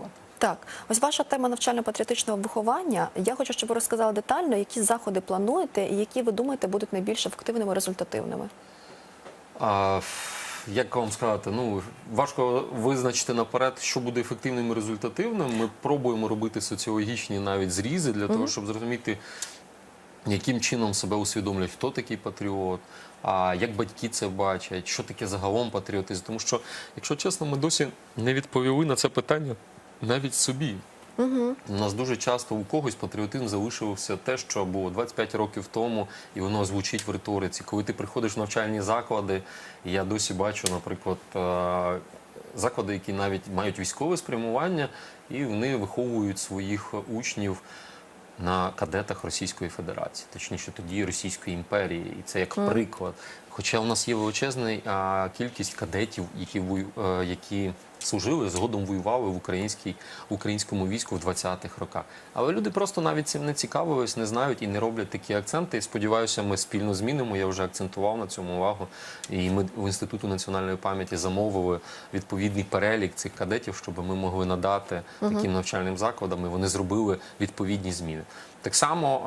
працювати. Так, ось ваша тема навчально-патріотичного виховання. Я хочу, щоб ви розказали детально, які заходи плануєте і які ви думаєте будуть найбільш ефективними, результативними. А, як вам сказати, ну важко визначити наперед, що буде ефективним і результативним. Ми пробуємо робити соціологічні навіть зрізи для того, щоб зрозуміти, яким чином себе усвідомлюють, хто такий патріот, а як батьки це бачать, що таке загалом патріотизм. Тому що, якщо чесно, ми досі не відповіли на це питання навіть собі. У нас дуже часто у когось патріотизм залишився те, що було 25 років тому, і воно звучить в риториці. Коли ти приходиш в навчальні заклади, я досі бачу, наприклад, е, заклади, які навіть мають військове спрямування, і вони виховують своїх учнів на кадетах Російської Федерації, точніше тоді Російської імперії, і це як приклад. Хоча у нас є величезна кількість кадетів, які е, які служили згодом воювали в українській в українському війську в 20-х роках. Але люди просто навіть цим не цікавились, не знають і не роблять такі акценти. І сподіваюся, ми спільно змінимо. Я вже акцентував на цьому увагу. І ми в інституту національної пам'яті замовили відповідний перелік цих кадетів, щоб ми могли надати таким навчальним закладам. і Вони зробили відповідні зміни. Так само